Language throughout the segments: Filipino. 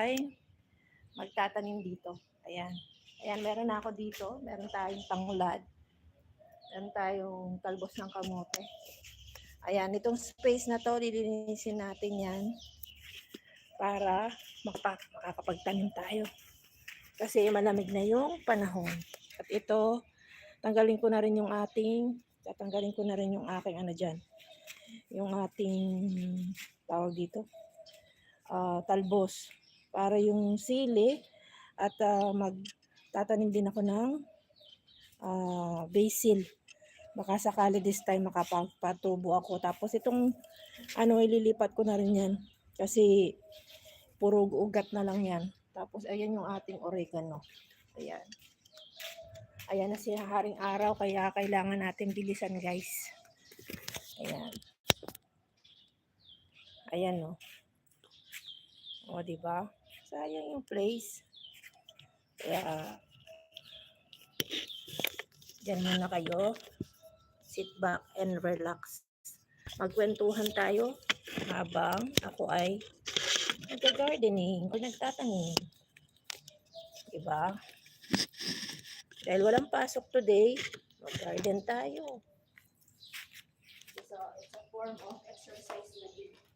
ay magtatanim dito. Ayan. Ayan, meron na ako dito. Meron tayong tanglad. Meron tayong talbos ng kamote. Ayan, itong space na to, lilinisin natin yan para makapa- makakapagtanim tayo. Kasi malamig na yung panahon. At ito, tanggalin ko na rin yung ating, tatanggalin ko na rin yung aking ano dyan. Yung ating, tawag dito, ah, talbos. Para yung sili at ah, magtatanim din ako ng ah, basil. Baka sakali this time makapagpatubo ako. Tapos itong ano, ililipat ko na rin yan. Kasi puro ugat na lang yan. Tapos ayan yung ating oregano. Ayan. Ayan na si haring araw kaya kailangan natin bilisan guys. Ayan. Ayan no. O, di ba? Sayang yung place. Kaya, dyan muna kayo. Sit back and relax. Magkwentuhan tayo habang ako ay nag-gardening o nagtatanim. Diba? Dahil walang pasok today, mag-garden tayo. A, it's a form of exercise na din.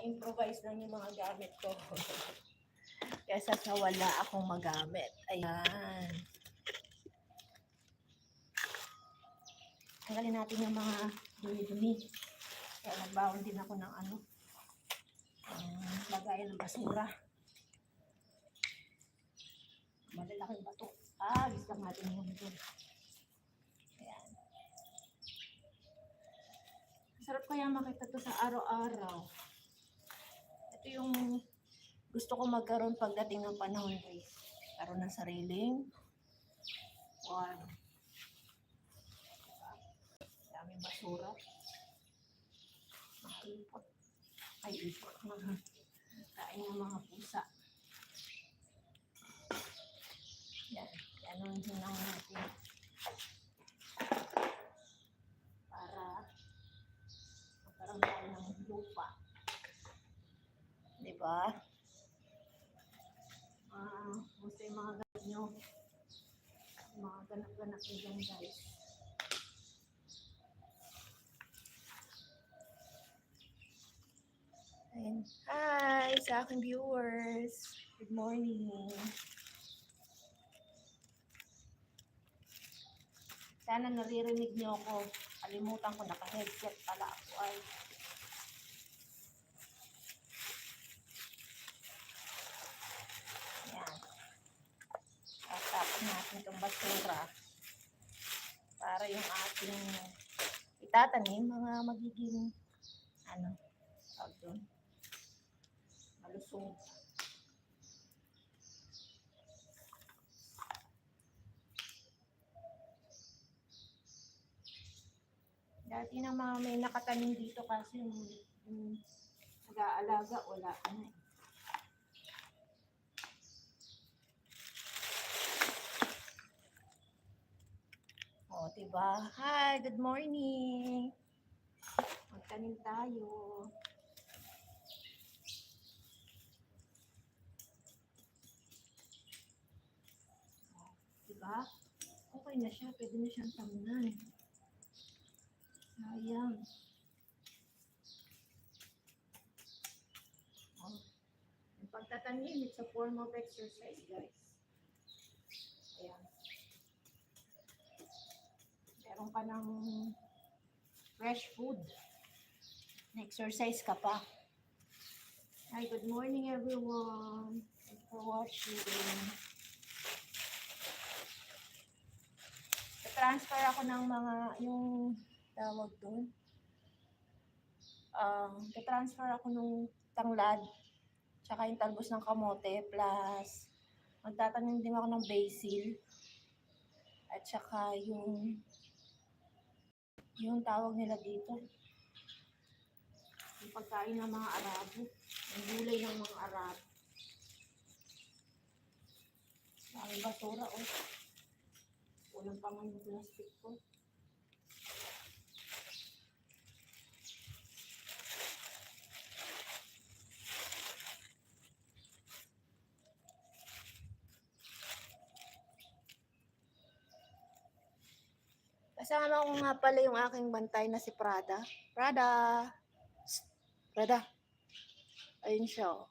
Maka-improvise lang yung mga gamit ko. Kesa sa wala akong magamit. Ayan. Tanggalin natin yung mga dumi-dumi. Kaya nagbawon din ako ng ano, um, lagayan ng basura. Malalaking bato. Ah, gusto natin yung. Ayan. Sarap kaya makita to sa araw-araw. Ito yung gusto ko magkaroon pagdating ng panahon guys. Karoon ng sariling farm. Daming basura. Maipot. Ay, ipot. Mga kain ng mga pusa. Yan. Yan ang hinang natin. Para magkaroon tayo ng lupa. Di ba? Ah, gusto yung mga ganap nyo. Mga ganap-ganap nyo dyan, guys. Ayan. Hi sa aking viewers. Good morning. Sana naririnig niyo ako. Kalimutan ko naka-headset pala ako ay. Ayan. Tatapon natin itong basura para yung ating itatanim mga magiging ano tawag doon malusog. Dati na mga may nakatanim dito kasi yung, yung nag-aalaga, wala na eh. O, diba? Hi, good morning. Magtanim tayo. Diba? Okay na siya. Pwede na siyang tamunan. Sayang. Oh. Pagtatanim, it's a form of exercise, guys. Ayan. Meron ka ng fresh food. Na-exercise ka pa. Hi, good morning everyone. Thanks for watching. transfer ako ng mga, yung tawag doon. Um, transfer ako nung tanglad, tsaka yung talbos ng kamote, plus magtatanim din ako ng basil, at tsaka yung, yung tawag nila dito, yung pagkain ng mga Arabo, yung gulay ng mga Arabo. Daming basura, oh. Walang pa nga yung plastic ko. Kasama ko nga pala yung aking bantay na si Prada. Prada! Prada! Ayun siya. oh.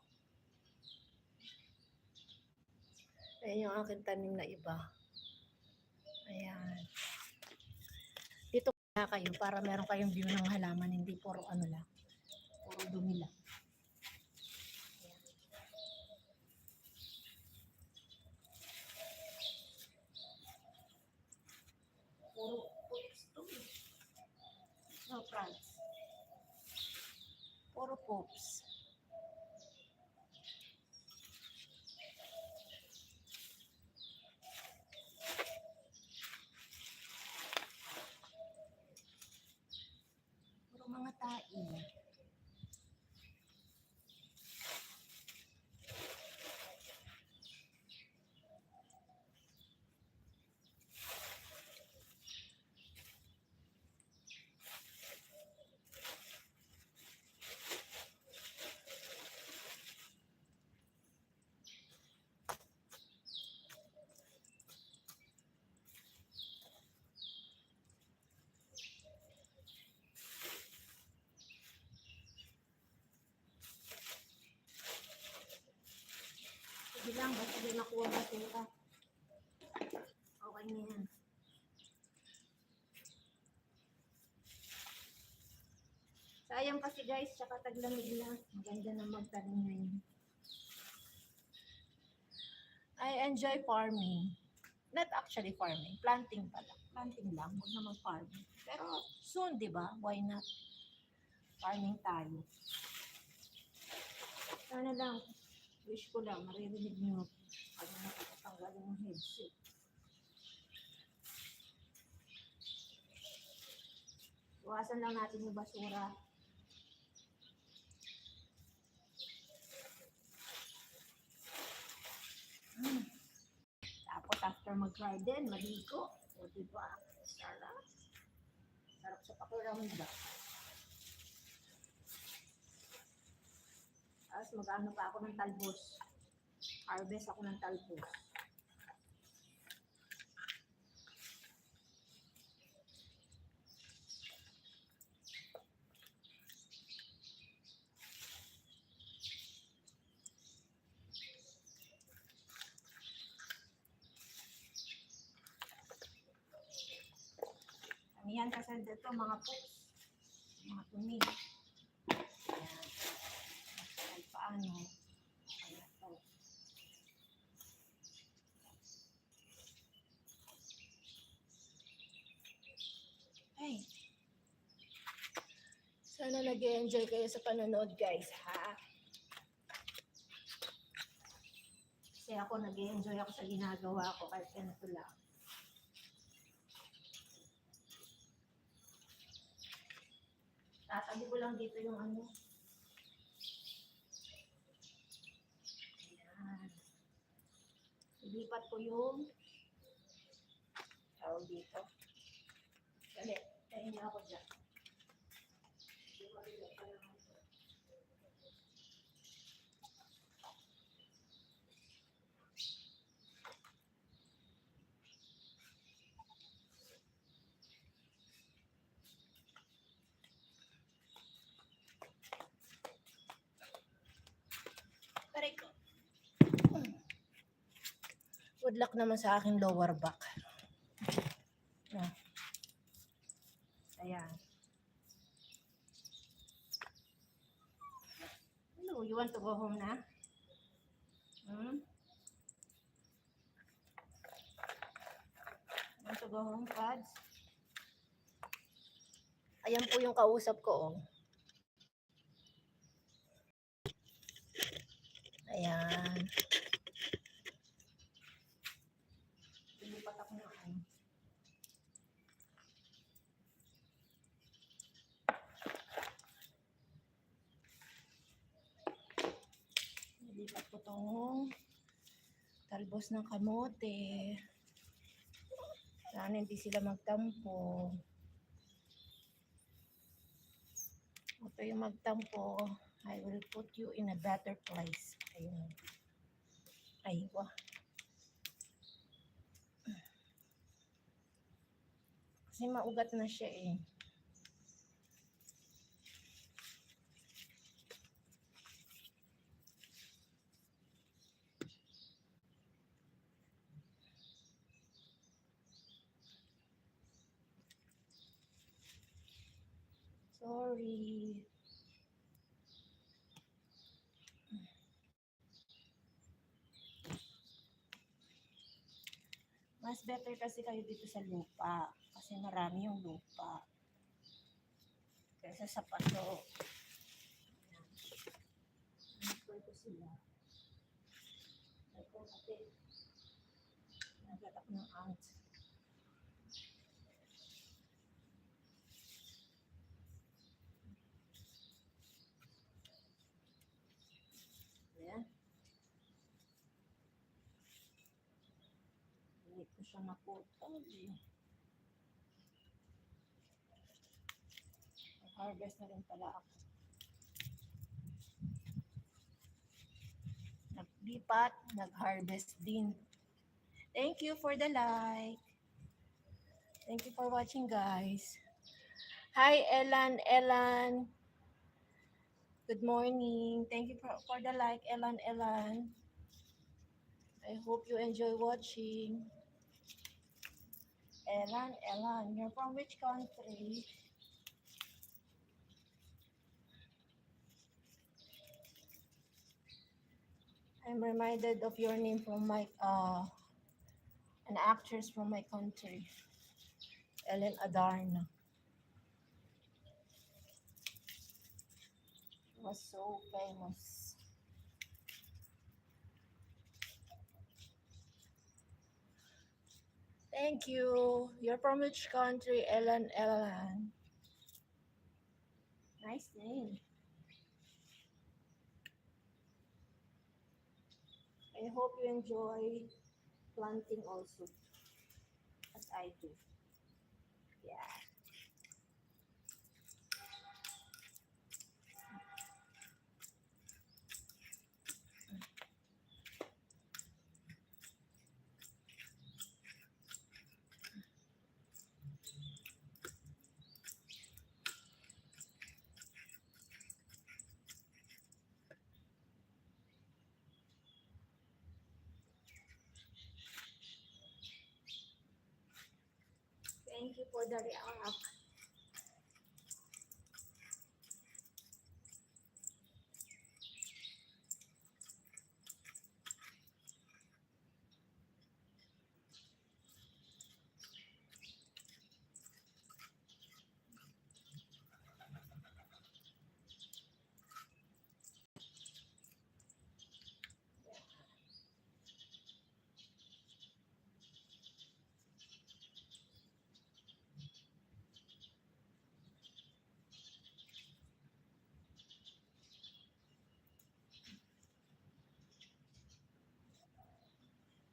Ayun yung aking tanim na iba. Ayan. Dito na kayo para meron kayong view ng halaman, hindi puro ano lang. Puro dumi lang. Puro poops to eh. No, France. Puro poops. Puro mga tae. Sige lang, basta di nakuha basura. Okay na yan. Sayang kasi guys, tsaka taglamig na. Maganda na magtanim ngayon. I enjoy farming. Not actually farming, planting pala. Planting lang, huwag naman farming. Pero soon, di ba? Why not? Farming tayo. Sana lang, wish ko lang, maririnig nyo pag nakakatanggalin ng headset. Iwasan lang natin yung basura. Tapos after mag-garden, maligo. O diba? Sarap. Sarap sa pakiramdam. Tapos mag-ano pa ako ng talbos. Harvest ako ng talbos. Amihan kasi dito mga pups. Mga tumi. Ayan. Kahit paano. Kaya to. Ay. Sana nag enjoy kayo sa panonood guys, ha? Kasi ako nag enjoy ako sa ginagawa ko kahit ganito lang. Tatabi ko lang dito yung ano. Ayan. Ilipat ko yung tawag dito. Dali, tayo ako dyan. Aray ko. Good luck naman sa aking lower back. Ah. Ayan. Hello, you want to go home na? Hmm? Want to go home, Pads? Ayan po yung kausap ko, oh. Ayan. Lilipat ako ng ano. Lilipat ko tong talbos ng kamote. Sana hindi sila magtampo. Ito yung magtampo. I will put you in a better place. Ayun. Ay, wah. Kasi maugat na siya eh. Sorry. Mas better kasi kayo dito sa lupa. Kasi marami yung lupa. Kaysa sa paso. Ko sila? Nagatak ng ants. Ayan. Hindi ko siya naputol. eh. Harvest na rin pala ako. Naglipat, nag-harvest din. Thank you for the like. Thank you for watching, guys. Hi, Elan, Elan. Good morning. Thank you for, for the like, Elan, Elan. I hope you enjoy watching. Elan, Elan, you're from which country? I'm reminded of your name from my uh an actress from my country, Ellen Adarna. She was so famous. Thank you. You're from which country, Ellen Ellen? Nice name. I hope you enjoy planting also, as I do. Yeah. Thank you for the react.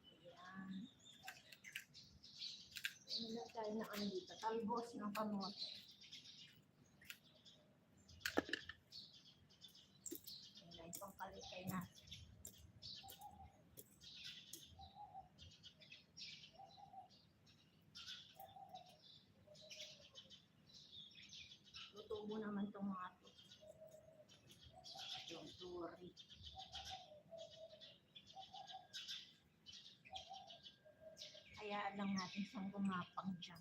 Ayan. Ano na tayo na ano dito? Talbos ng kamote. Ayan, itong kalikay natin. Tutubo naman itong mga to. Yung turi. Hayaan lang natin siyang gumapang dyan.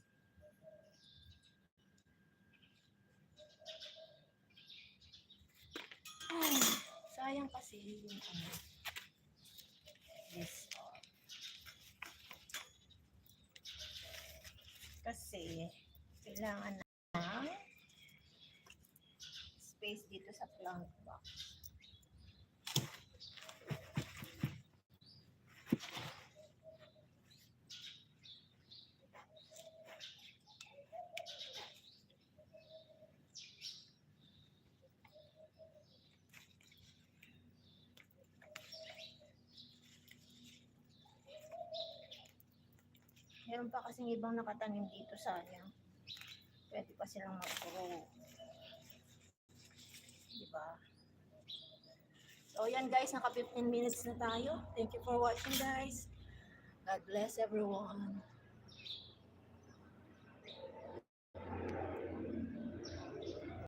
Ay, sayang kasi yung ano. This. Kasi, kailangan ng space dito sa plant Meron pa kasing ibang nakatanim dito sayang. Pwede pa silang mag-grow. Diba? So, yan guys, naka 15 minutes na tayo. Thank you for watching guys. God bless everyone.